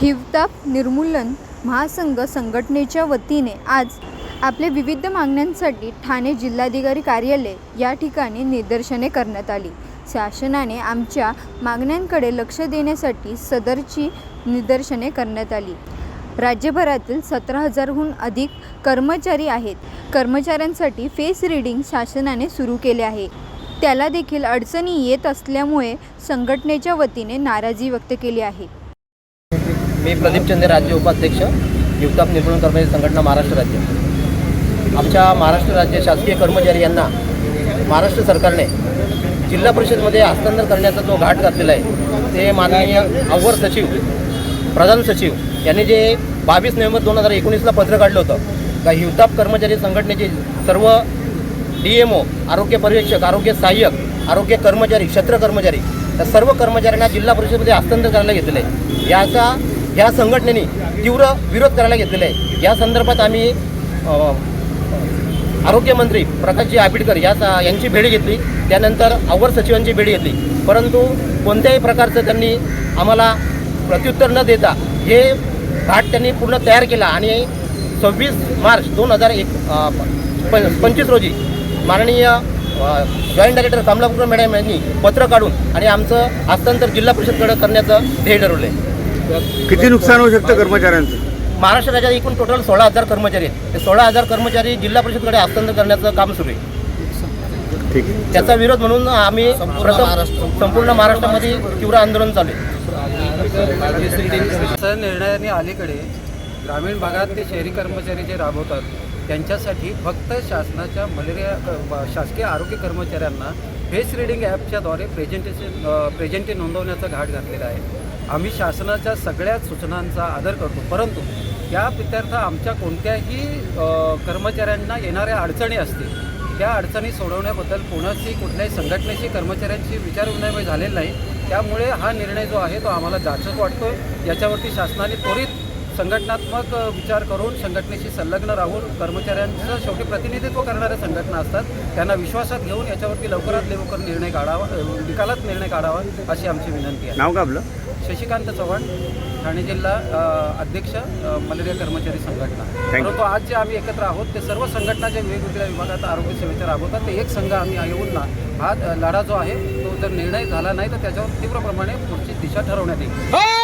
हिवताप निर्मूलन महासंघ संघटनेच्या वतीने आज आपल्या विविध मागण्यांसाठी ठाणे जिल्हाधिकारी कार्यालय या ठिकाणी निदर्शने करण्यात आली. शासनाने आमच्या मागण्यांकडे लक्ष देण्यासाठी सदरची निदर्शने करण्यात आली. राज्यभरातील सतरा हजारहून अधिक कर्मचारी आहेत. कर्मचाऱ्यांसाठी फेस रिडिंग शासनाने सुरू केले आहे. त्याला देखील अडचणी येत असल्यामुळे संघटनेच्या वतीने नाराजी व्यक्त केली आहे. मी प्रदीप चंदे राज्य उपाध्यक्ष युवताप निर्मूलन कर्मचारी संघटना महाराष्ट्र राज्य. आमच्या महाराष्ट्र राज्य शासकीय कर्मचारी यांना महाराष्ट्र सरकारने जिल्हा परिषदमध्ये हस्तांतर करण्याचा जो घाट घातलेला आहे ते माननीय अव्वल सचिव प्रधान सचिव यांनी जे बावीस नोव्हेंबर दोन हजार एकोणीसला पत्र काढलं होतं का हिवताप कर्मचारी संघटनेचे सर्व डी एम ओ आरोग्य पर्यवेक्षक आरोग्य सहाय्यक आरोग्य कर्मचारी क्षेत्र कर्मचारी या सर्व कर्मचाऱ्यांना जिल्हा परिषदेमध्ये हस्तांतर करायला घेतलेलं आहे. याचा या संघटनेने तीव्र विरोध करायला घेतलेला आहे. या संदर्भात आम्ही आरोग्यमंत्री प्रकाशजी आंबेडकर या यांची भेट घेतली. त्यानंतर अवर सचिवांची भेट घेतली. परंतु कोणत्याही प्रकारचं त्यांनी आम्हाला प्रत्युत्तर न देता हे घाट त्यांनी पूर्ण तयार केला आणि सव्वीस मार्च दोन हजार एक प पंचवीस रोजी माननीय जॉईंट डायरेक्टर कमलापूर मॅडम यांनी पत्र काढून आणि आमचं हस्तांतर जिल्हा परिषदकडे करण्याचं ध्येय ठरवलं आहे किती नुकसान होऊ शकतं कर्मचाऱ्यांचं? महाराष्ट्र राज्यात एकूण टोटल सोळा हजार कर्मचारी आहेत. ते सोळा हजार कर्मचारी जिल्हा परिषदकडे हस्तांतर करण्याचं काम सुरू आहे. ठीक आहे. त्याचा विरोध म्हणून आम्ही प्रथम संपूर्ण महाराष्ट्रामध्ये तीव्र आंदोलन चालू आहे. सर निर्णयाने अलीकडे ग्रामीण भागात ते शहरी कर्मचारी जे राबवतात त्यांच्यासाठी फक्त शासनाच्या मलेरिया शासकीय आरोग्य कर्मचाऱ्यांना फेस रिडिंग ॲपच्याद्वारे प्रेझेंटेशन प्रेझेंटी नोंदवण्याचा घाट घातलेला आहे. आम्ही शासनाच्या सगळ्याच सूचनांचा आदर करतो. परंतु या प्रित्यर्थ आमच्या कोणत्याही कर्मचाऱ्यांना येणाऱ्या अडचणी असतील त्या अडचणी सोडवण्याबद्दल कोणाशी कुठल्याही संघटनेशी कर्मचाऱ्यांशी विचारविनिमय झालेला नाही. त्यामुळे हा निर्णय जो आहे तो आम्हाला जाचक वाटतो याच्यावरती शासनाने त्वरित संघटनात्मक विचार करून संघटनेशी संलग्न राहून कर्मचाऱ्यांचं शेवटी प्रतिनिधित्व करणाऱ्या संघटना असतात त्यांना विश्वासात घेऊन याच्यावरती लवकरात लवकर निर्णय काढावा निकालात निर्णय काढावा अशी आमची विनंती आहे. नाव का आपलं? शशिकांत चव्हाण ठाणे जिल्हा अध्यक्ष मलेरिया कर्मचारी संघटना. परंतु आज जे आम्ही एकत्र आहोत ते सर्व संघटना ज्या वेगवेगळ्या विभागात आरोग्य सेवेच्या राबवतात ते एक संघ आम्ही येऊन ना हा लढा जो आहे तो जर निर्णय झाला नाही तर त्याच्यावर तीव्र प्रमाणे पुढची दिशा ठरवण्यात येईल.